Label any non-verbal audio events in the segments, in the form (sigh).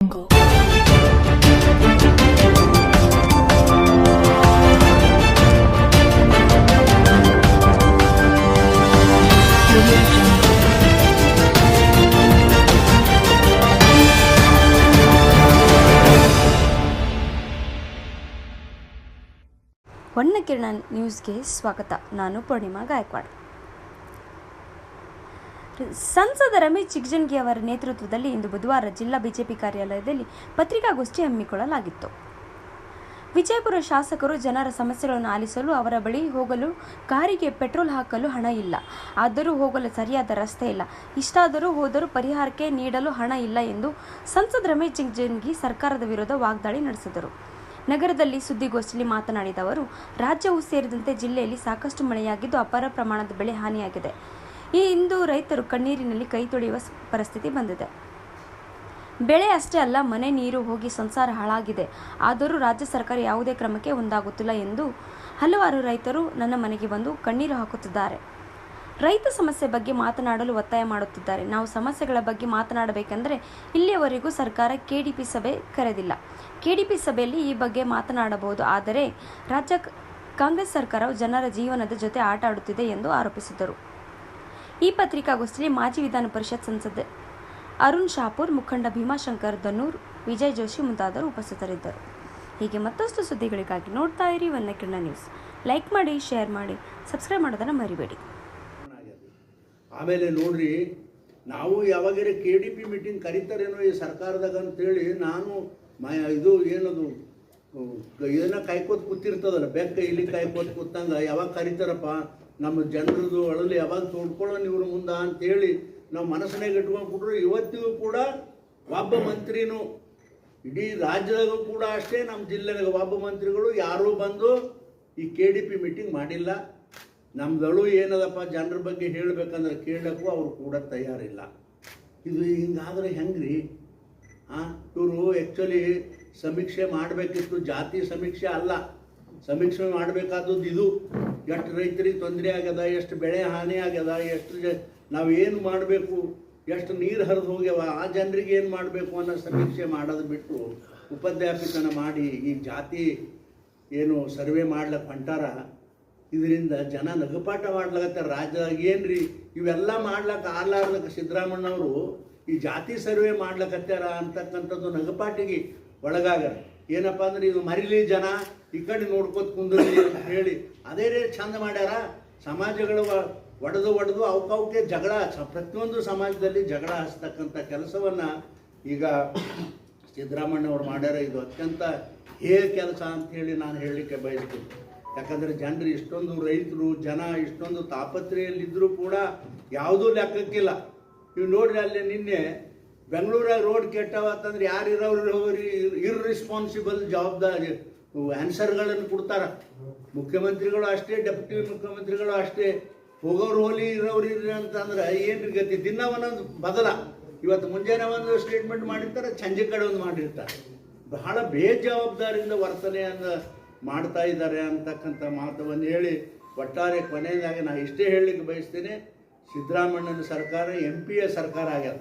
jungle. ವರ್ಣಕಿರಣ ನ್ಯೂಸ್ಗೆ ಸ್ವಾಗತ ನಾನು ಪೂರ್ಣಿಮಾ ಗಾಯಕ್ವಾಡ್ ಸಂಸದ ರಮೇಶ್ ಚಿಗ್ಜನ್ಗಿ ಅವರ ನೇತೃತ್ವದಲ್ಲಿ ಇಂದು ಬುಧವಾರ ಜಿಲ್ಲಾ ಬಿಜೆಪಿ ಕಾರ್ಯಾಲಯದಲ್ಲಿ ಪತ್ರಿಕಾಗೋಷ್ಠಿ ಹಮ್ಮಿಕೊಳ್ಳಲಾಗಿತ್ತು. ವಿಜಯಪುರ ಶಾಸಕರು ಜನರ ಸಮಸ್ಯೆಗಳನ್ನು ಆಲಿಸಲು ಅವರ ಬಳಿ ಹೋಗಲು ಕಾರಿಗೆ ಪೆಟ್ರೋಲ್ ಹಾಕಲು ಹಣ ಇಲ್ಲ. ಆದರೂ ಹೋಗಲು ಸರಿಯಾದ ರಸ್ತೆ ಇಲ್ಲ. ಇಷ್ಟಾದರೂ ಹೋದರೂ ಪರಿಹಾರಕ್ಕೆ ನೀಡಲು ಹಣ ಇಲ್ಲ ಎಂದು ಸಂಸದ ರಮೇಶ್ ಜಿಗಜನ್ಗಿ ಸರ್ಕಾರದ ವಿರುದ್ಧ ವಾಗ್ದಾಳಿ ನಡೆಸಿದರು. ನಗರದಲ್ಲಿ ಸುದ್ದಿಗೋಷ್ಠಿಯಲ್ಲಿ ಮಾತನಾಡಿದ ಅವರು, ರಾಜ್ಯವು ಸೇರಿದಂತೆ ಜಿಲ್ಲೆಯಲ್ಲಿ ಸಾಕಷ್ಟು ಮಳೆಯಾಗಿದ್ದು ಅಪಾರ ಪ್ರಮಾಣದ ಬೆಳೆ ಹಾನಿಯಾಗಿದೆ. ಈ ಇಂದು ರೈತರು ಕಣ್ಣೀರಿನಲ್ಲಿ ಕೈ ತೊಳೆಯುವ ಪರಿಸ್ಥಿತಿ ಬಂದಿದೆ. ಬೆಳೆ ಅಷ್ಟೇ ಅಲ್ಲ, ಮನೆ ನೀರು ಹೋಗಿ ಸಂಸಾರ ಹಾಳಾಗಿದೆ. ಆದರೂ ರಾಜ್ಯ ಸರ್ಕಾರ ಯಾವುದೇ ಕ್ರಮಕ್ಕೆ ಒಂದಾಗುತ್ತಿಲ್ಲ ಎಂದು ಹಲವಾರು ರೈತರು ನನ್ನ ಮನೆಗೆ ಬಂದು ಕಣ್ಣೀರು ಹಾಕುತ್ತಿದ್ದಾರೆ. ರೈತ ಸಮಸ್ಯೆ ಬಗ್ಗೆ ಮಾತನಾಡಲು ಒತ್ತಾಯ ಮಾಡುತ್ತಿದ್ದಾರೆ. ನಾವು ಸಮಸ್ಯೆಗಳ ಬಗ್ಗೆ ಮಾತನಾಡಬೇಕೆಂದರೆ ಇಲ್ಲಿಯವರೆಗೂ ಸರ್ಕಾರ ಕೆಡಿಪಿ ಸಭೆ ಕರೆದಿಲ್ಲ. ಕೆಡಿಪಿ ಸಭೆಯಲ್ಲಿ ಈ ಬಗ್ಗೆ ಮಾತನಾಡಬಹುದು. ಆದರೆ ರಾಜ್ಯ ಕಾಂಗ್ರೆಸ್ ಸರ್ಕಾರವು ಜನರ ಜೀವನದ ಜೊತೆ ಆಟ ಆಡುತ್ತಿದೆ ಎಂದು ಆರೋಪಿಸಿದರು ಈ ಪತ್ರಿಕಾಗೋಷ್ಠಿಯಲ್ಲಿ ಮಾಜಿ ವಿಧಾನ ಪರಿಷತ್ ಸಂಸದ ಅರುಣ್ ಶಾಪೂರ್, ಮುಖಂಡ ಭೀಮಾಶಂಕರ್ ದನ್ನೂರ್ ವಿಜಯ್ ಜೋಶಿ ಮುಂತಾದವರು ಉಪಸ್ಥಿತರಿದ್ದರು. ಹೀಗೆ ಮತ್ತಷ್ಟು ಸುದ್ದಿಗಳಿಗಾಗಿ ನೋಡ್ತಾ ಇರಿ ವನ್ನಕಿರಣ ನ್ಯೂಸ್. ಲೈಕ್ ಮಾಡಿ, ಶೇರ್ ಮಾಡಿ, ಸಬ್ಸ್ಕ್ರೈಬ್ ಮಾಡೋದನ್ನು ಮರಿಬೇಡಿ. ಆಮೇಲೆ ನೋಡ್ರಿ, ನಾವು ಯಾವಾಗಾರ ಕೆ ಡಿ ಪಿ ಮೀಟಿಂಗ್ ಕರಿತಾರೇನೋ ಈ ಸರ್ಕಾರದಾಗ ಅಂತೇಳಿ ನಾನು ಇದು ಏನದು ಏನೋ ಕಾಯ್ಕೋತ ಕೂತಿರ್ತದಲ್ಲ, ಬೆಕ್ಕ ಇಲ್ಲಿ ಕಾಯ್ಕೋತ ಕೂತಂಗ, ಯಾವಾಗ ಕರಿತಾರಪ್ಪ? ನಮ್ಮ ಜನರದು ಅಳಲು ಯಾವಾಗ ತೋಡ್ಕೊಳ್ಳೋಣ ಇವ್ರ ಮುಂದೆ ಅಂತೇಳಿ ನಾವು ಮನಸ್ಸಿನಾಗ ಇಟ್ಕೊಂಡು ಇವತ್ತಿಗೂ ಕೂಡ ಒಬ್ಬ ಮಂತ್ರಿನೂ ಇಡೀ ರಾಜ್ಯದಾಗೂ ಕೂಡ ಅಷ್ಟೇ ನಮ್ಮ ಜಿಲ್ಲೆನಾಗ ಒಬ್ಬ ಮಂತ್ರಿಗಳು ಯಾರೂ ಬಂದು ಈ ಕೆ ಡಿ ಪಿ ಮೀಟಿಂಗ್ ಮಾಡಿಲ್ಲ. ನಮ್ದಳು ಏನದಪ್ಪ, ಜನರ ಬಗ್ಗೆ ಹೇಳಬೇಕಂದ್ರೆ ಕೇಳಕ್ಕೂ ಅವ್ರು ಕೂಡ ತಯಾರಿಲ್ಲ. ಇದು ಹಿಂಗಾದ್ರೆ ಹೆಂಗ್ರಿ? ಹಾಂ ಇವರು ಆ್ಯಕ್ಚುಲಿ ಸಮೀಕ್ಷೆ ಮಾಡಬೇಕಿತ್ತು. ಜಾತಿ ಸಮೀಕ್ಷೆ ಅಲ್ಲ. ಸಮೀಕ್ಷೆ ಮಾಡಬೇಕಾದದ್ದು ಇದು. ಎಷ್ಟು ರೈತರಿಗೆ ತೊಂದರೆ ಆಗ್ಯದ, ಎಷ್ಟು ಬೆಳೆ ಹಾನಿ ಆಗ್ಯದ, ಎಷ್ಟು ನಾವು ಏನು ಮಾಡಬೇಕು, ಎಷ್ಟು ನೀರು ಹರಿದು ಹೋಗ್ಯವ, ಆ ಜನರಿಗೆ ಏನು ಮಾಡಬೇಕು ಅನ್ನೋ ಸಮೀಕ್ಷೆ ಮಾಡೋದು ಬಿಟ್ಟು ಉಪಾಧ್ಯಾಪಿಕನ ಮಾಡಿ ಈ ಜಾತಿ ಏನು ಸರ್ವೆ ಮಾಡ್ಲಕ್ಕೆ ಹೊಂಟಾರ, ಇದರಿಂದ ಜನ ನಗಪಾಠ ಮಾಡ್ಲಕತ್ತಾರ ರಾಜ್ಯದಾಗ. ಏನ್ರಿ, ಇವೆಲ್ಲ ಮಾಡ್ಲಕ್ಕ ಆರ್ಲಾರ್ದಕ್ಕೆ ಸಿದ್ದರಾಮಣ್ಣವರು ಈ ಜಾತಿ ಸರ್ವೆ ಮಾಡ್ಲಕತ್ತಾರ ಅಂತಕ್ಕಂಥದ್ದು ನಗಪಾಟಿಗೆ ಒಳಗಾಗರ ಏನಪ್ಪ ಅಂದ್ರೆ ಇದು ಮರಿಲಿ ಜನ ಈ ಕಡೆ ನೋಡ್ಕೋತ ಕುಂದ್ರಿ ಅಂತ ಹೇಳಿ ಅದೇ ರೀತಿ ಚಂದ ಮಾಡ್ಯಾರ. ಸಮಾಜಗಳು ಒಡೆದು ಒಡೆದು ಅವಕ್ಕೆ ಜಗಳ ಪ್ರತಿಯೊಂದು ಸಮಾಜದಲ್ಲಿ ಜಗಳ ಹಚ್ತಕ್ಕಂಥ ಕೆಲಸವನ್ನ ಈಗ ಸಿದ್ದರಾಮಣ್ಣವ್ರು ಮಾಡ್ಯಾರ. ಇದು ಅತ್ಯಂತ ಹೇ ಕೆಲಸ ಅಂತ ಹೇಳಿ ನಾನು ಹೇಳಲಿಕ್ಕೆ ಬಯಸ್ತೀನಿ. ಯಾಕಂದ್ರೆ ಜನರು ಇಷ್ಟೊಂದು ರೈತರು, ಜನ ಇಷ್ಟೊಂದು ತಾಪತ್ರೆಯಲ್ಲಿದ್ದರೂ ಕೂಡ ಯಾವುದೂ ಲೆಕ್ಕಕ್ಕಿಲ್ಲ. ನೀವು ನೋಡ್ರಿ ಅಲ್ಲಿ ನಿನ್ನೆ ಬೆಂಗಳೂರಾಗ ರೋಡ್ ಕೆಟ್ಟವ ಅಂತಂದ್ರೆ ಯಾರು ಇರೋರು, ಇರ್ರೆಸ್ಪಾನ್ಸಿಬಲ್ ಜವಾಬ್ದಾರಿ. ಆನ್ಸರ್ಗಳನ್ನು ಕೊಡ್ತಾರೆ. ಮುಖ್ಯಮಂತ್ರಿಗಳು ಅಷ್ಟೇ ಡೆಪ್ಯೂಟಿ ಮುಖ್ಯಮಂತ್ರಿಗಳು ಅಷ್ಟೇ. ಹೋಗೋರು ಹೋಲಿ ಇರೋರು ಇರ್ರಿ ಅಂತಂದ್ರೆ ಏನು ಗತಿ? ದಿನ ಒಂದೊಂದು ಬದಲ. ಇವತ್ತು ಮುಂಜಾನೆ ಒಂದು ಸ್ಟೇಟ್ಮೆಂಟ್ ಮಾಡಿರ್ತಾರೆ, ಸಂಜೆ ಕಡೆ ಒಂದು ಮಾಡಿರ್ತಾರೆ. ಬಹಳ ಬೇಜವಾಬ್ದಾರಿಯಿಂದ ವರ್ತನೆಯನ್ನು ಮಾಡ್ತಾ ಇದ್ದಾರೆ ಅಂತಕ್ಕಂಥ ಮಾತವನ್ನು ಹೇಳಿ ಒಟ್ಟಾರೆ ಕೊನೆಯದಾಗಿ ನಾನು ಇಷ್ಟೇ ಹೇಳಲಿಕ್ಕೆ ಬಯಸ್ತೇನೆ ಸಿದ್ದರಾಮಣ್ಣನ ಸರ್ಕಾರ ಎಂ ಪಿಯ ಸರ್ಕಾರ ಆಗ್ಯದ.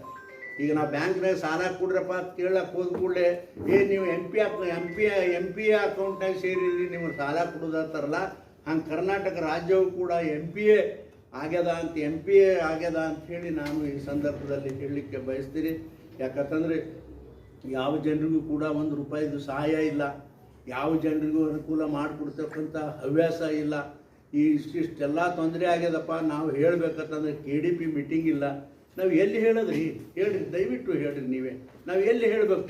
ಈಗ ನಾವು ಬ್ಯಾಂಕ್ನಾಗ ಸಾಲ ಕೊಡ್ರಪ್ಪ ಅಂತ ಕೇಳಕ್ಕೆ ಹೋದ ಕೂಡಲೇ, ಏ ನೀವು M P M P M P ಅಕೌಂಟ್ನಾಗ ಸೇರಿರಿ, ನಿಮ್ಗೆ ಸಾಲ ಕೊಡೋದಂತಾರಲ್ಲ ಹಂಗೆ ಕರ್ನಾಟಕ ರಾಜ್ಯವು ಕೂಡ ಎಂ ಪಿ ಎ ಆಗ್ಯದ ಅಂತ ಎಂ ಪಿ ಎ ಆಗ್ಯದ ಅಂತ ಹೇಳಿ ನಾನು ಈ ಸಂದರ್ಭದಲ್ಲಿ ಹೇಳಲಿಕ್ಕೆ ಬಯಸ್ತೀನಿ. ಯಾಕಂತಂದರೆ ಯಾವ ಜನರಿಗೂ ಕೂಡ ಒಂದು ರೂಪಾಯಿದು ಸಹಾಯ ಇಲ್ಲ, ಯಾವ ಜನರಿಗೂ ಅನುಕೂಲ ಮಾಡಿಕೊಡ್ತಕ್ಕಂಥ ಹವ್ಯಾಸ ಇಲ್ಲ. ಈ ಇಷ್ಟಿಷ್ಟೆಲ್ಲ ತೊಂದರೆ ಆಗ್ಯದಪ್ಪ, ನಾವು ಹೇಳಬೇಕಂತಂದ್ರೆ ಕೆ ಡಿ ಪಿ ಮೀಟಿಂಗ್ ಇಲ್ಲ. ನಾವು ಎಲ್ಲಿ ಹೇಳೋದ್ರಿ? ಹೇಳ್ರಿ, ದಯವಿಟ್ಟು ಹೇಳ್ರಿ ನೀವೇ. ನಾವು ಎಲ್ಲಿ ಹೇಳಬೇಕು?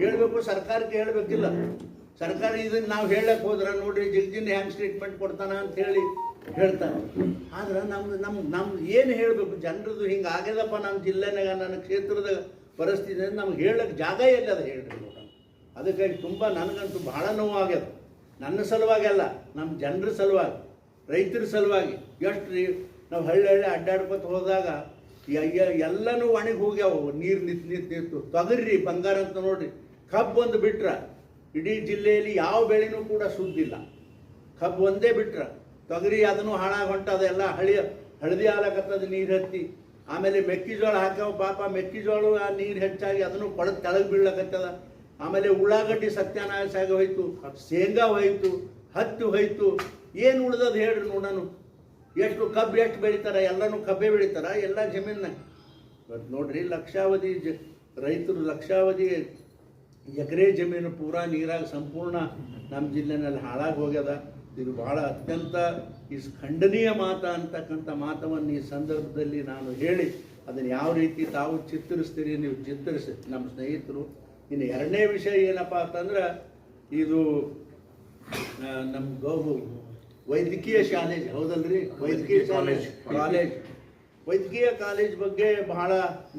ಹೇಳಬೇಕು ಸರ್ಕಾರಕ್ಕೆ ಹೇಳಬೇಕಿಲ್ಲ. ಸರ್ಕಾರ ಇದನ್ನು ನಾವು ಹೇಳಕ್ಕೆ ಹೋದ್ರೆ ನೋಡ್ರಿ ಜಗ್ಜಿನ್ ಹ್ಯಾಂಗ್ ಸ್ಟೇಟ್ಮೆಂಟ್ ಕೊಡ್ತಾನ ಅಂತ ಹೇಳಿ ಹೇಳ್ತಾರೆ. ಆದ್ರೆ ನಮ್ದು ನಮ್ಮ ನಮ್ದು ಏನು ಹೇಳಬೇಕು? ಜನರದು ಹಿಂಗೆ ಆಗ್ಯದಪ್ಪ ನಮ್ಮ ಜಿಲ್ಲೆನಾಗ, ನನ್ನ ಕ್ಷೇತ್ರದ ಪರಿಸ್ಥಿತಿ ನಮ್ಗೆ ಹೇಳಕ್ಕೆ ಜಾಗ ಎಲ್ಲಿ ಅದ ಹೇಳ್ರಿ ಅದಕ್ಕಾಗಿ ತುಂಬ ನನಗಂತೂ ಭಾಳ ನೋವು ಆಗ್ಯದ ನನ್ನ ಸಲುವಾಗಿ ಅಲ್ಲ ನಮ್ಮ ಜನರ ಸಲುವಾಗಿ, ರೈತರ ಸಲುವಾಗಿ. ಎಷ್ಟು ನಾವು ಹಳ್ಳಿ ಹಳ್ಳಿ ಅಡ್ಡಾಡ್ಕೊತ ಹೋದಾಗ ಎಲ್ಲನೂ ಒಣಗಿ ಹೋಗ್ಯಾವು. ನೀರು ನಿಂತು ನಿಂತು ನಿಂತು ತೊಗರ್ರಿ ಬಂಗಾರ ಅಂತ ನೋಡ್ರಿ. ಕಬ್ಬು ಒಂದು ಬಿಟ್ರ. ಇಡೀ ಜಿಲ್ಲೆಯಲ್ಲಿ ಯಾವ ಬೆಳೆನೂ ಕೂಡ ಸುದ್ದಿಲ್ಲ. ಕಬ್ಬು ಒಂದೇ ಬಿಟ್ರ. ತೊಗರಿ ಅದನ್ನು ಹಾಳಾಗಿ ಹೊಂಟ ಎಲ್ಲ ಹಳಿ ಹಳದಿ ಹಾಲಕತ್ತದ ನೀರು ಹತ್ತಿ. ಆಮೇಲೆ ಮೆಕ್ಕೆಜೋಳ ಹಾಕವ ಪಾಪ. ಮೆಕ್ಕೆಜೋಳ ಆ ನೀರು ಹೆಚ್ಚಾಗಿ ಅದನ್ನು ಕೊಳದ ಕೆಳಗೆ ಬೀಳಕತ್ತದ. ಆಮೇಲೆ ಉಳ್ಳಾಗಡ್ಡಿ ಸತ್ಯನಾಶ ಆಗಿ ಹೋಯ್ತು. ಶೇಂಗಾ ಹೋಯ್ತು. ಹತ್ತಿ ಹೋಯ್ತು. ಏನು ಉಳ್ದದ ಹೇಳ್ರಿ ನೋಡೋಣ ಎಷ್ಟು ಕಬ್ಬು ಎಷ್ಟು ಬೆಳಿತಾರ? ಎಲ್ಲನೂ ಕಬ್ಬೆ ಬೆಳೀತಾರ, ಎಲ್ಲ ಜಮೀನ ಬಟ್ ನೋಡ್ರಿ, ಲಕ್ಷಾವಧಿ ಜ, ರೈತರು ಲಕ್ಷಾವಧಿ ಎಕರೆ ಜಮೀನು ಪೂರಾ ನೀರಾಗ ಸಂಪೂರ್ಣ ನಮ್ಮ ಜಿಲ್ಲೆನಲ್ಲಿ ಹಾಳಾಗಿ ಹೋಗ್ಯದ. ಇದು ಬಹಳ ಅತ್ಯಂತ ಈ ಖಂಡನೀಯ ಮಾತ ಅಂತಕ್ಕಂಥ ಮಾತವನ್ನು ಈ ಸಂದರ್ಭದಲ್ಲಿ ನಾನು ಹೇಳಿ ಅದನ್ನು ಯಾವ ರೀತಿ ತಾವು ಚಿತ್ತರಿಸ್ತೀರಿ ನೀವು ಚಿತ್ತರಿಸಿ. ನಮ್ಮ ಸ್ನೇಹಿತರು, ಇನ್ನು ಎರಡನೇ ವಿಷಯ ಏನಪ್ಪ ಅಂತಂದ್ರೆ, ಇದು ನಮ್ಮ ಗೌ ವೈದ್ಯಕೀಯ ಕಾಲೇಜ್ ಹೌದಲ್ರಿ? ವೈದ್ಯಕೀಯ ಕಾಲೇಜ್. ಕಾಲೇಜ್. ವೈದ್ಯಕೀಯ ಕಾಲೇಜ್ ಬಗ್ಗೆ ಬಹಳ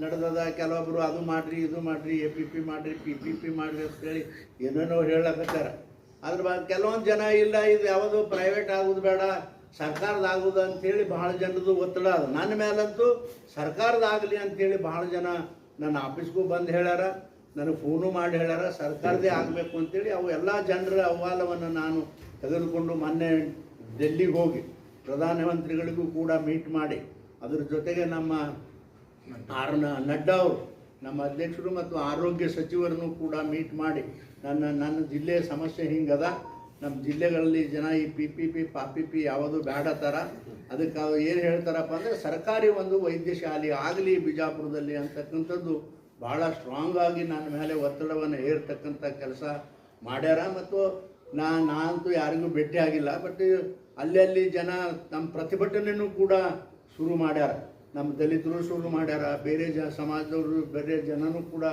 ನಡೆದದ. ಕೆಲವೊಬ್ರು ಅದು ಮಾಡ್ರಿ ಇದು ಮಾಡ್ರಿ ಎ ಪಿ ಪಿ ಮಾಡ್ರಿ ಪಿ ಪಿ ಪಿ ಮಾಡ್ರಿ ಅಂತೇಳಿ ಏನೇನೋ ಹೇಳಕತ್ತಾರ. ಅದ್ರ ಬಗ್ಗೆ ಕೆಲವೊಂದು ಜನ ಇಲ್ಲ ಇದು ಯಾವುದು ಪ್ರೈವೇಟ್ ಆಗೋದು ಬೇಡ ಸರ್ಕಾರದ ಆಗೋದು ಅಂತೇಳಿ ಬಹಳ ಜನರದು ಒತ್ತಡ ಅದ. ನನ್ನ ಮೇಲಂತೂ ಸರ್ಕಾರದ ಆಗಲಿ ಅಂತೇಳಿ ಬಹಳ ಜನ ನನ್ನ ಆಫೀಸ್ಗೂ ಬಂದು ಹೇಳ್ಯಾರ ನನಗೆ ಫೋನು ಮಾಡಿ ಹೇಳ್ಯಾರ ಸರ್ಕಾರದೇ ಆಗಬೇಕು ಅಂತೇಳಿ ಅವು ಎಲ್ಲ ಜನರ ಅಹವಾಲವನ್ನು ನಾನು ತೆಗೆದುಕೊಂಡು ಮೊನ್ನೆ ಡೆಲ್ಲಿಗೆ ಹೋಗಿ ಪ್ರಧಾನಮಂತ್ರಿಗಳಿಗೂ ಕೂಡ ಮೀಟ್ ಮಾಡಿ, ಅದರ ಜೊತೆಗೆ ನಮ್ಮ ಆರ್ ನಡ್ಡಾ ಅವರು, ನಮ್ಮ ಅಧ್ಯಕ್ಷರು ಮತ್ತು ಆರೋಗ್ಯ ಸಚಿವರನ್ನು ಕೂಡ ಮೀಟ್ ಮಾಡಿ, ನನ್ನ ನನ್ನ ಜಿಲ್ಲೆಯ ಸಮಸ್ಯೆ ಹಿಂಗದ, ನಮ್ಮ ಜಿಲ್ಲೆಗಳಲ್ಲಿ ಜನ ಈ ಪಿ ಪಿ ಪಿ ಪಾ ಪಿ ಪಿ ಯಾವುದು ಬೇಡತ್ತಾರ ಅದಕ್ಕೆ ಅವ್ರು ಏನು ಹೇಳ್ತಾರಪ್ಪ ಅಂದರೆ ಸರ್ಕಾರಿ ಒಂದು ವೈದ್ಯ ಶಾಲೆ ಆಗಲಿ ಬಿಜಾಪುರದಲ್ಲಿ ಅಂತಕ್ಕಂಥದ್ದು ಭಾಳ ಸ್ಟ್ರಾಂಗ್ ಆಗಿ ನನ್ನ ಮೇಲೆ ಒತ್ತಡವನ್ನು ಹೇರ್ತಕ್ಕಂಥ ಕೆಲಸ ಮಾಡ್ಯಾರ ಮತ್ತು ನಾ ನಾನಂತೂ ಯಾರಿಗೂ ಭೇಟಿ ಆಗಿಲ್ಲ ಬಟ್ ಅಲ್ಲಿ ಅಲ್ಲಿ ಜನ ನಮ್ಮ ಪ್ರತಿಭಟನೆಯೂ ಕೂಡ ಶುರು ಮಾಡ್ಯಾರ. ನಮ್ಮ ದಲಿತರು ಶುರು ಮಾಡ್ಯಾರ, ಬೇರೆ ಜ ಸಮಾಜದವರು, ಬೇರೆ ಜನನೂ ಕೂಡ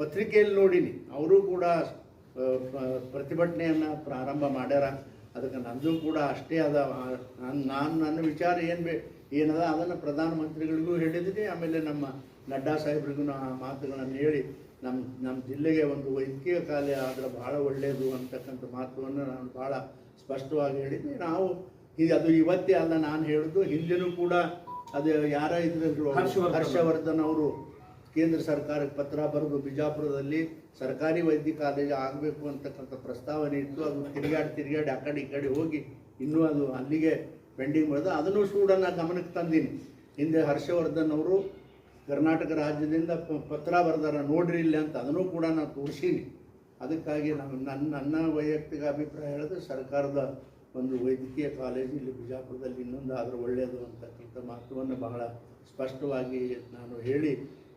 ಪತ್ರಿಕೆಯಲ್ಲಿ ನೋಡೀನಿ. ಅವರು ಕೂಡ ಪ್ರತಿಭಟನೆಯನ್ನು ಪ್ರಾರಂಭ ಮಾಡ್ಯಾರ. ಅದಕ್ಕೆ ನಂದು ಕೂಡ ಅಷ್ಟೇ ಅದ. ನಾನು ನಾನು ನನ್ನ ವಿಚಾರ ಏನು ಬೇ, ಏನದ ಅದನ್ನು ಪ್ರಧಾನಮಂತ್ರಿಗಳಿಗೂ ಹೇಳಿದ್ದೀನಿ ಆಮೇಲೆ ನಮ್ಮ ನಡ್ಡಾ ಸಾಹೇಬ್ರಿಗೂ ಆ ಮಾತುಗಳನ್ನು ಹೇಳಿ ನಮ್ಮ ನಮ್ಮ ಜಿಲ್ಲೆಗೆ ಒಂದು ವೈದ್ಯಕೀಯ ಕಾಲೇ ಆದರೆ ಭಾಳ ಒಳ್ಳೆಯದು ಅಂತಕ್ಕಂಥ ಮಾತುವನ್ನು ನಾನು ಭಾಳ ಸ್ಪಷ್ಟವಾಗಿ ಹೇಳಿದ್ದೆ ನಾವು ಇದು ಅದು ಇವತ್ತೇ ಅಲ್ಲ ನಾನು ಹೇಳಿದ್ದು ಹಿಂದೆನೂ ಕೂಡ ಅದು ಯಾರ ಇದ್ರು ಹರ್ಷವರ್ಧನ್. ಹರ್ಷವರ್ಧನ್ ಅವರು ಕೇಂದ್ರ ಸರ್ಕಾರಕ್ಕೆ ಪತ್ರ ಬರೆದು ಬಿಜಾಪುರದಲ್ಲಿ ಸರ್ಕಾರಿ ವೈದ್ಯ ಕಾಲೇಜು ಆಗಬೇಕು ಅಂತಕ್ಕಂಥ ಪ್ರಸ್ತಾವನೆ ಇತ್ತು. ಅದು ತಿರುಗಾಡಿ ತಿರುಗಾಡಿ ಆ ಕಡೆ ಈ ಕಡೆ ಹೋಗಿ ಇನ್ನೂ ಅದು ಅಲ್ಲಿಗೆ ಪೆಂಡಿಂಗ್ ಮಾಡಿದ ಅದನ್ನು ಕೂಡ ನಾನು ಗಮನಕ್ಕೆ ತಂದೀನಿ. ಹಿಂದೆ ಹರ್ಷವರ್ಧನ್ ಅವರು ಕರ್ನಾಟಕ ರಾಜ್ಯದಿಂದ ಪತ್ರ ಬರೆದಾರ, ನೋಡ್ರಿ ಇಲ್ಲಿ ಅಂತ ಅದನ್ನು ಕೂಡ ನಾನು ತೋರಿಸೀನಿ. ಅದಕ್ಕಾಗಿ ನಾನು ನನ್ನ ನನ್ನ ವೈಯಕ್ತಿಕ ಅಭಿಪ್ರಾಯ ಹೇಳಿದ್ರೆ ಸರ್ಕಾರದ ಒಂದು ವೈದ್ಯಕೀಯ ಕಾಲೇಜು ಇಲ್ಲಿ ಬಿಜಾಪುರದಲ್ಲಿ ಇನ್ನೊಂದು ಆದರೂ ಒಳ್ಳೆಯದು ಅಂತಕ್ಕಂಥ ಮಹತ್ವವನ್ನು ಬಹಳ ಸ್ಪಷ್ಟವಾಗಿ ನಾನು ಹೇಳಿ,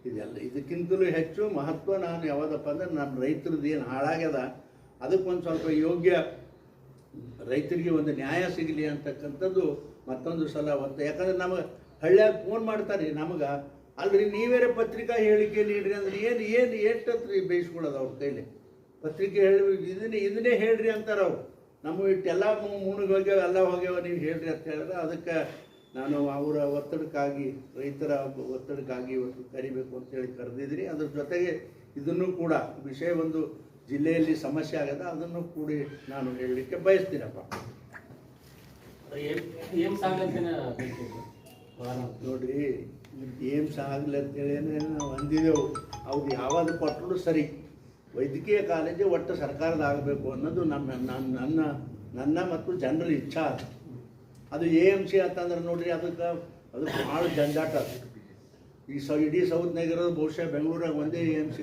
ಇದೆಲ್ಲ ಇದಕ್ಕಿಂತಲೂ ಹೆಚ್ಚು ಮಹತ್ವ ನಾನು ಯಾವುದಪ್ಪ ಅಂದ್ರೆ ನಮ್ಮ ರೈತರದ್ದು ಏನು ಹಾಳಾಗ್ಯದ, ಅದಕ್ಕೊಂದು ಸ್ವಲ್ಪ ಯೋಗ್ಯ ರೈತರಿಗೆ ಒಂದು ನ್ಯಾಯ ಸಿಗಲಿ ಅಂತಕ್ಕಂಥದ್ದು ಮತ್ತೊಂದು ಸಲ ಒತ್ತು ಯಾಕಂದ್ರೆ ನಮಗೆ ಹಳ್ಳಿಯಾಗ ಫೋನ್ ಮಾಡ್ತಾರೆ, ನಮಗೆ ಅಲ್ರಿ, ನೀವೇರೆ ಪತ್ರಿಕಾ ಹೇಳಿಕೆ ನೀಡ್ರಿ ಅಂದ್ರೆ ಏನು ಏನು, ಎಷ್ಟತ್ರಿ ಬೇಯಿಸ್ಕೊಳ್ಳೋದು ಅವ್ರ ಕೈಲಿ? ಪತ್ರಿಕೆ ಹೇಳಿ ಇದನ್ನೇ ಇದನ್ನೇ ಹೇಳ್ರಿ ಅಂತಾರೆ ಅವ್ರು. ನಮ್ಮ ಇಟ್ಟೆಲ್ಲ ಮುಣಗ್ ಹೋಗ್ಯಾವ, ಎಲ್ಲ ಹೋಗ್ಯಾವ, ನೀವು ಹೇಳ್ರಿ ಅಂತ ಹೇಳಿದ್ರೆ ಅದಕ್ಕೆ ನಾನು ಅವರ ಒತ್ತಡಕ್ಕಾಗಿ, ರೈತರ ಒತ್ತಡಕ್ಕಾಗಿ ಇವತ್ತು ಕರಿಬೇಕು ಅಂತೇಳಿ ಕರೆದಿದ್ರಿ. ಅದ್ರ ಜೊತೆಗೆ ಇದನ್ನು ಕೂಡ, ವಿಷಯ ಒಂದು ಜಿಲ್ಲೆಯಲ್ಲಿ ಸಮಸ್ಯೆ ಆಗದ, ಅದನ್ನು ಕೂಡಿ ನಾನು ಹೇಳಲಿಕ್ಕೆ ಬಯಸ್ತೀನಪ್ಪ. ನೋಡ್ರಿ ಏಮ್ಸ್ ಆಗಲಿ ಅಂತೇಳಿ ನಾವು ಅಂದಿದ್ದೆವು. ಅವ್ರು ಯಾವಾಗ ಕೊಟ್ಟರು ಸರಿ. ವೈದ್ಯಕೀಯ ಕಾಲೇಜು ಒಟ್ಟು ಸರ್ಕಾರದ ಆಗಬೇಕು ಅನ್ನೋದು ನಮ್ಮ ನನ್ನ ನನ್ನ ನನ್ನ ಮತ್ತು ಜನರ ಇಚ್ಛಾ ಅದು. ಅದು ಎ ಎಂ ಸಿ ಅಂತಂದ್ರೆ ನೋಡ್ರಿ ಅದಕ್ಕೆ ಅದು ಭಾಳ ಜಂಜಾಟ ಅದು. ಈ ಸೌ ಇಡೀ ಸೌತ್ನಾಗ ಇರೋದು ಬಹುಶಃ ಬೆಂಗಳೂರಾಗ ಒಂದೇ ಎ ಎಂ ಸಿ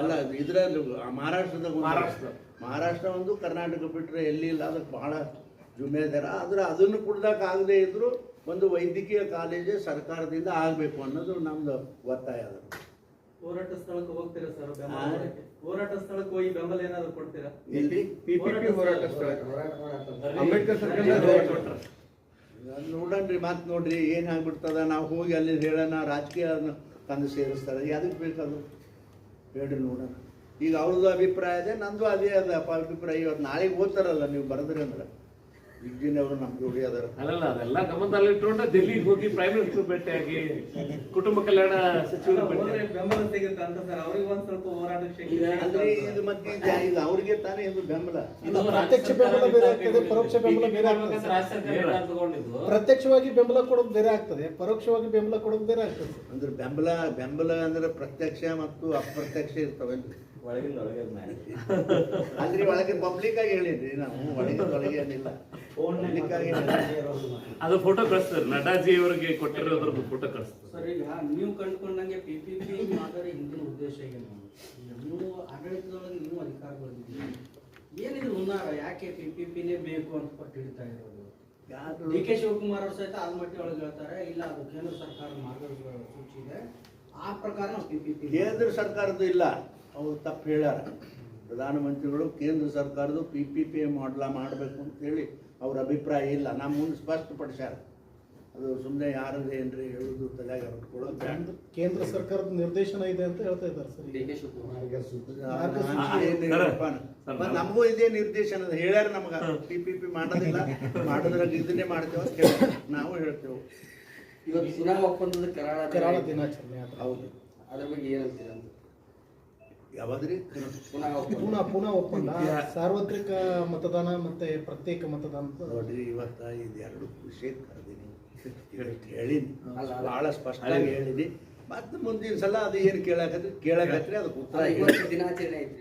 ಅಲ್ಲ ಇದ್ರಲ್ಲಿ ಮಹಾರಾಷ್ಟ್ರದಾಗ ಮಹಾರಾಷ್ಟ್ರ. ಮಹಾರಾಷ್ಟ್ರ ಒಂದು ಕರ್ನಾಟಕ ಬಿಟ್ಟರೆ ಎಲ್ಲಿ ಇಲ್ಲ ಅದಕ್ಕೆ ಬಹಳ ಜುಮೇದಾರ ಆದರೆ ಅದನ್ನು ಕುಡ್ದಾಕ ಇದ್ದರೂ ಇದ್ರು ಒಂದು ವೈದ್ಯಕೀಯ ಕಾಲೇಜು ಸರ್ಕಾರದಿಂದ ಆಗಬೇಕು ಅನ್ನೋದು ನಮ್ದು ಒತ್ತಾಯ ಅದು. ಹೋರಾಟ ಸ್ಥಳಕ್ಕೆ ಹೋಗ್ತೀರಾ ಸರ್? ಹೋರಾಟ ಸ್ಥಳಕ್ಕೆ ಹೋಗಿ ಬೆಂಬಲ ಏನಾದ್ರು ಕೊಡ್ತೀರಾ? ಇಲ್ಲಿ PPP ಹೋರಾಟ ಸ್ಥಳ. ಅಂಬೇಡ್ಕರ್ ನೋಡಣ್ರಿ ಮಾತು ನೋಡ್ರಿ ಏನಾಗ್ಬಿಡ್ತದ ನಾವು ಹೋಗಿ ಅಲ್ಲಿ ಹೇಳೋಣ ರಾಜಕೀಯ ತಂದು ಸೇರಿಸ್ತಾರೆ. ಅದಕ್ಕೆ ಬೇಕದು? ಹೇಳ್ರಿ ನೋಡೋಣ. ಈಗ ಅವ್ರದ್ದು ಅಭಿಪ್ರಾಯ ಇದೆ ನಂದು ಅದೇ ಅದ ಅಭಿಪ್ರಾಯ. ಇವತ್ತು ನಾಳೆಗೆ ಓದ್ತಾರಲ್ಲ ನೀವು ಬರೆದ್ರಿ ಅಂದ್ರೆ. ವಿಜ್ಞಾನಿ ಅವರು ನಮ್ಮ ಜೋಡಿ ಅದಾರ. ಅಲ್ಲಲ್ಲ ಅದೆಲ್ಲ ಡೆಲ್ಲಿಗೆ ಹೋಗಿ ಪ್ರೈಮ್ ಮಿನಿಸ್ಟರ್ ಭೇಟಿಯಾಗಿ ಕುಟುಂಬ ಕಲ್ಯಾಣ ಸಚಿವರು ಬೆಂಬಲ ಸಿಗುತ್ತೆ ಅಂತ ಸರ್ ಅವ್ರಿಗೆ ಒಂದ್ ಸ್ವಲ್ಪ ಹೋರಾಟಕ್ಕೆ ಶಕ್ತಿ ಈಗ ಅಂದ್ರೆ ಇದು ಮತ್ತೆ ಇದು ಇದು ಅವ್ರಿಗೆ ತಾನೇ ಇದು ಬೆಂಬಲ. ಪ್ರತ್ಯಕ್ಷ ಬೆಂಬಲ ಬೇರೆ ಆಗ್ತದೆ ಪರೋಕ್ಷ ಬೆಂಬಲ ಬೇರೆ ಆಗ್ತದೆ. ಪ್ರತ್ಯಕ್ಷವಾಗಿ ಬೆಂಬಲ ಕೊಡೋದು ಬೇರೆ ಆಗ್ತದೆ ಪರೋಕ್ಷವಾಗಿ ಬೆಂಬಲ ಕೊಡೋದು ಬೇರೆ ಆಗ್ತದೆ. ಅಂದ್ರೆ ಬೆಂಬಲ ಬೆಂಬಲ ಅಂದ್ರೆ ಪ್ರತ್ಯಕ್ಷ ಮತ್ತು ಅಪ್ರತ್ಯಕ್ಷ ಇರ್ತವೆ. ಒಳಗಿಂದ ಒಳಗೆ ಮೇಲೆ ಅಲ್ರಿ ಒಳಗೆ ಪಬ್ಲಿಕ್ ಆಗಿ ಹೇಳಿದ್ರಿ ನಾವು ಒಳಗೆ ಒಳಗೆ ಏನಿಲ್ಲ. ಫೋನ್ನಲ್ಲಿ ಹೇಳಿದ್ರಿ. ಅದು ಫೋಟೋ ಕಳಿಸ್ತಾರೆ ನಟಾಜಿ ಅವರಿಗೆ ಕೊಟ್ಟಿರೋದ್ರದ್ದು ಫೋಟೋ ಕಳಿಸ್ತಾರೆ. ಸರ್ ಈಗ ನೀವು ಕಂಡುಕೊಂಡಂಗೆ ಪಿ ಪಿ ಪಿ ಮಾದರಿ ಹಿಂದಿನ ಉದ್ದೇಶ ಏನು? ನೀವು ಆಡಳಿತದೊಳಗೆ ನೀವು ಅಧಿಕಾರಗಳಿದ್ದೀರಿ ಏನಿದು ಹುನ್ನಾರ ಯಾಕೆ ಪಿ ಪಿ ಪಿನೇ ಬೇಕು ಅಂತ ಪಟ್ಟು ಹಿಡಿತಾ ಇರೋದು? ಡಿ ಕೆ ಶಿವಕುಮಾರ್ ಅವರು ಸಹಿತ ಆಲ್ಮಟ್ಟಿ ಒಳಗೆ ಹೇಳ್ತಾರೆ ಇಲ್ಲ ಅದು ಕೇಂದ್ರ ಸರ್ಕಾರ ಮಾರ್ಗಸೂಚಿ ಇದೆ. ಆ ಪ್ರಕಾರ ನಾವು ಪಿ ಪಿ ಪಿ ಕೇಂದ್ರ ಸರ್ಕಾರದ್ದು ಇಲ್ಲ. ಅವ್ರು ತಪ್ಪು ಹೇಳ್ಯಾರ ಪ್ರಧಾನಮಂತ್ರಿಗಳು ಕೇಂದ್ರ ಸರ್ಕಾರದ್ದು ಪಿ ಪಿ ಪಿ ಮಾಡಲ ಮಾಡಬೇಕು ಅಂತೇಳಿ ಅವ್ರ ಅಭಿಪ್ರಾಯ ಇಲ್ಲ ನಮ್ಮ ಮುಂದೆ ಸ್ಪಷ್ಟಪಡಿಸ್ಯಾರ ಅದು ಸುಮ್ಮನೆ ಯಾರದು ಏನ್ರಿ ಹೇಳುದು ತಲೆಗೆ ಹೊತ್ಕೊಳ್ಳೋದು ಕೇಂದ್ರ- ಸರ್ಕಾರದ ನಿರ್ದೇಶನ ಇದೆ ಅಂತ ಹೇಳ್ತಾ ಇದ್ದಾರೆ ಸರ್ ನಮಗೂ ಇದೇ ನಿರ್ದೇಶನ ಅದ. ಹೇಳ್ಯಾರ ನಮಗ ಪಿ ಪಿ ಪಿ ಮಾಡೋದಿಲ್ಲ ಮಾಡೋದ್ರಾಗ ಇದನ್ನೇ ಮಾಡ್ತೇವೆ ಅಂತ. ನಾವು ಹೇಳ್ತೇವೆ ಇವತ್ತು ಸುನಾ ಒಪ್ಪಂದದ ಕರಾಳ ಕರಾಳ ದಿನಾಚರಣೆ ಹೌದು ಅದ್ರ ಬಗ್ಗೆ ಏನಂತೀರ ಅಂತ ಯಾವಾಗ್ರಿ? ಪುನಃ ಪುನಃ ಒಪ್ಪಂದ. ಸಾರ್ವತ್ರಿಕ ಮತದಾನ ಮತ್ತೆ ಪ್ರತ್ಯೇಕ ಮತದಾನ. ನೋಡ್ರಿ ಇವತ್ತ ಇದೆರಡು ವಿಷಯಕ್ಕೆ ಕರೆದೀನಿ. (laughs) ಹೇಳಿನಿ. ಭಾಳ ಸ್ಪಷ್ಟವಾಗಿ ಹೇಳಿನಿ. ಮತ್ತೆ ಮುಂದಿನ ಸಲ ಅದು ಏನು ಕೇಳಕತ್ರಿ? ಕೇಳಕತ್ರಿ ಅದಕ್ಕೆ ಉತ್ತರ ದಿನಾಚರಣೆ ಐತಿ